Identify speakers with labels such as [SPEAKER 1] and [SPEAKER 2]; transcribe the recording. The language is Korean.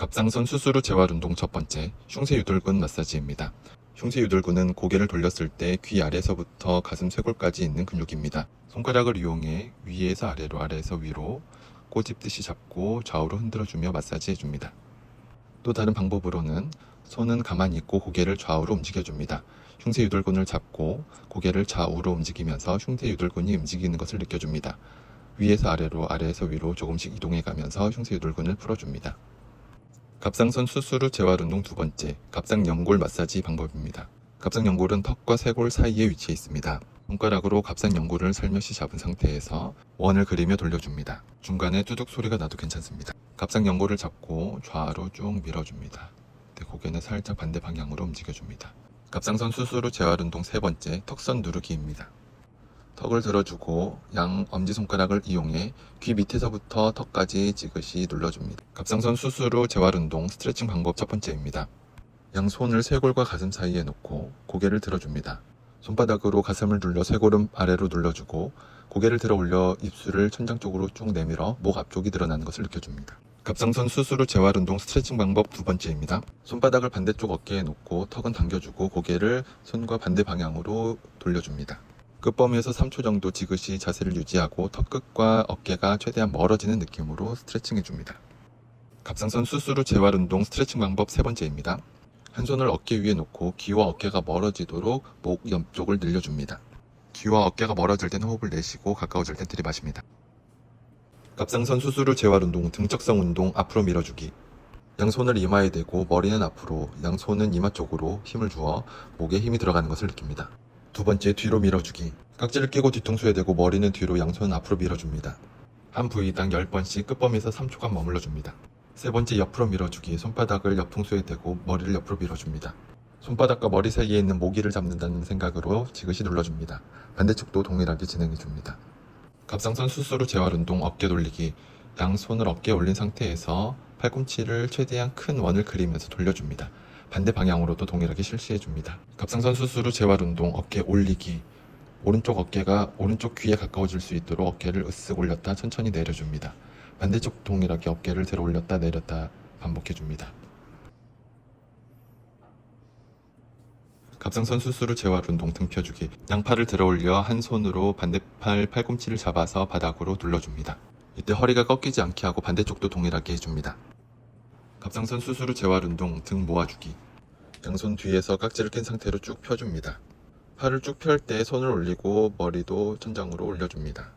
[SPEAKER 1] 갑상선 수술 후 재활 운동 첫 번째, 흉쇄 유돌근 마사지입니다. 흉쇄 유돌근은 고개를 돌렸을 때 귀 아래서부터 가슴 쇄골까지 있는 근육입니다. 손가락을 이용해 위에서 아래로 아래에서 위로 꼬집듯이 잡고 좌우로 흔들어주며 마사지 해줍니다. 또 다른 방법으로는 손은 가만히 있고 고개를 좌우로 움직여줍니다. 흉쇄 유돌근을 잡고 고개를 좌우로 움직이면서 흉쇄 유돌근이 움직이는 것을 느껴줍니다. 위에서 아래로 아래에서 위로 조금씩 이동해 가면서 흉쇄 유돌근을 풀어줍니다. 갑상선 수술 후 재활 운동 두 번째, 갑상 연골 마사지 방법입니다. 갑상 연골은 턱과 쇄골 사이에 위치해 있습니다. 손가락으로 갑상 연골을 살며시 잡은 상태에서 원을 그리며 돌려줍니다. 중간에 뚜둑 소리가 나도 괜찮습니다. 갑상 연골을 잡고 좌우로 쭉 밀어줍니다. 네, 고개는 살짝 반대 방향으로 움직여줍니다. 갑상선 수술 후 재활 운동 세 번째, 턱선 누르기입니다. 턱을 들어주고 양 엄지손가락을 이용해 귀 밑에서부터 턱까지 지그시 눌러줍니다. 갑상선 수술 후 재활 운동 스트레칭 방법 첫 번째입니다. 양손을 쇄골과 가슴 사이에 놓고 고개를 들어줍니다. 손바닥으로 가슴을 눌러 쇄골은 아래로 눌러주고 고개를 들어 올려 입술을 천장 쪽으로 쭉 내밀어 목 앞쪽이 드러나는 것을 느껴줍니다. 갑상선 수술 후 재활 운동 스트레칭 방법 두 번째입니다. 손바닥을 반대쪽 어깨에 놓고 턱은 당겨주고 고개를 손과 반대 방향으로 돌려줍니다. 끝범위에서 3초 정도 지그시 자세를 유지하고 턱끝과 어깨가 최대한 멀어지는 느낌으로 스트레칭 해줍니다. 갑상선 후 재활 운동 스트레칭 방법 세 번째입니다. 한 손을 어깨 위에 놓고 귀와 어깨가 멀어지도록 목 옆쪽을 늘려줍니다. 귀와 어깨가 멀어질 땐 호흡을 내쉬고 가까워질 땐 들이마십니다. 갑상선 후 재활 운동 등적성 운동 앞으로 밀어주기 양손을 이마에 대고 머리는 앞으로 양손은 이마 쪽으로 힘을 주어 목에 힘이 들어가는 것을 느낍니다. 두 번째 뒤로 밀어주기. 깍지를 끼고 뒤통수에 대고 머리는 뒤로 양손은 앞으로 밀어줍니다. 한 부위당 10번씩 끝범위에서 3초간 머물러줍니다. 세 번째 옆으로 밀어주기. 손바닥을 옆통수에 대고 머리를 옆으로 밀어줍니다. 손바닥과 머리 사이에 있는 모기를 잡는다는 생각으로 지그시 눌러줍니다. 반대쪽도 동일하게 진행해줍니다. 갑상선 수술 후 재활 운동 어깨 돌리기. 양손을 어깨에 올린 상태에서 팔꿈치를 최대한 큰 원을 그리면서 돌려줍니다. 반대 방향으로도 동일하게 실시해 줍니다. 갑상선 수술 후 재활 운동 어깨 올리기. 오른쪽 어깨가 오른쪽 귀에 가까워질 수 있도록 어깨를 으쓱 올렸다 천천히 내려줍니다. 반대쪽 동일하게 어깨를 들어 올렸다 내렸다 반복해 줍니다. 갑상선 수술 후 재활 운동 등 펴주기. 양팔을 들어 올려 한 손으로 반대팔 팔꿈치를 잡아서 바닥으로 눌러줍니다. 이때 허리가 꺾이지 않게 하고 반대쪽도 동일하게 해줍니다. 갑상선 수술 후 재활 운동 등 모아주기. 양손 뒤에서 깍지를 낀 상태로 쭉 펴줍니다. 팔을 쭉 펼 때 손을 올리고 머리도 천장으로 올려줍니다.